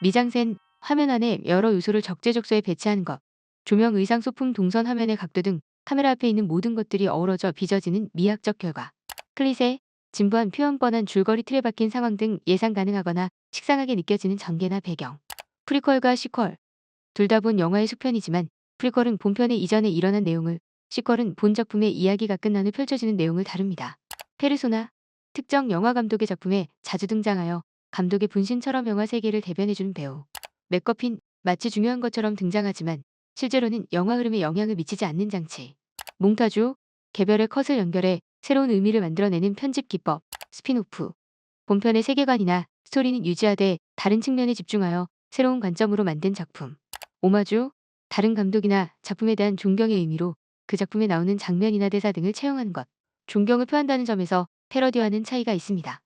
미장센, 화면 안에 여러 요소를 적재적소에 배치하는 것, 조명, 의상, 소품, 동선, 화면의 각도 등 카메라 앞에 있는 모든 것들이 어우러져 빚어지는 미학적 결과. 클리세, 진부한 표현 뻔한 줄거리 틀에 박힌 상황 등 예상 가능하거나 식상하게 느껴지는 전개나 배경. 프리퀄과 시퀄. 둘 다 본 영화의 속편이지만 프리퀄은 본편의 이전에 일어난 내용을, 시퀄은 본 작품의 이야기가 끝난 후 펼쳐지는 내용을 다룹니다. 페르소나. 특정 영화 감독의 작품에 자주 등장하여 감독의 분신처럼 영화 세계를 대변해주는 배우. 맥거핀. 마치 중요한 것처럼 등장하지만 실제로는 영화 흐름에 영향을 미치지 않는 장치. 몽타주. 개별의 컷을 연결해 새로운 의미를 만들어내는 편집 기법. 스피노프. 본편의 세계관이나 스토리는 유지하되 다른 측면에 집중하여 새로운 관점으로 만든 작품. 오마주. 다른 감독이나 작품에 대한 존경의 의미로 그 작품에 나오는 장면이나 대사 등을 채용하는 것. 존경을 표한다는 점에서 패러디와는 차이가 있습니다.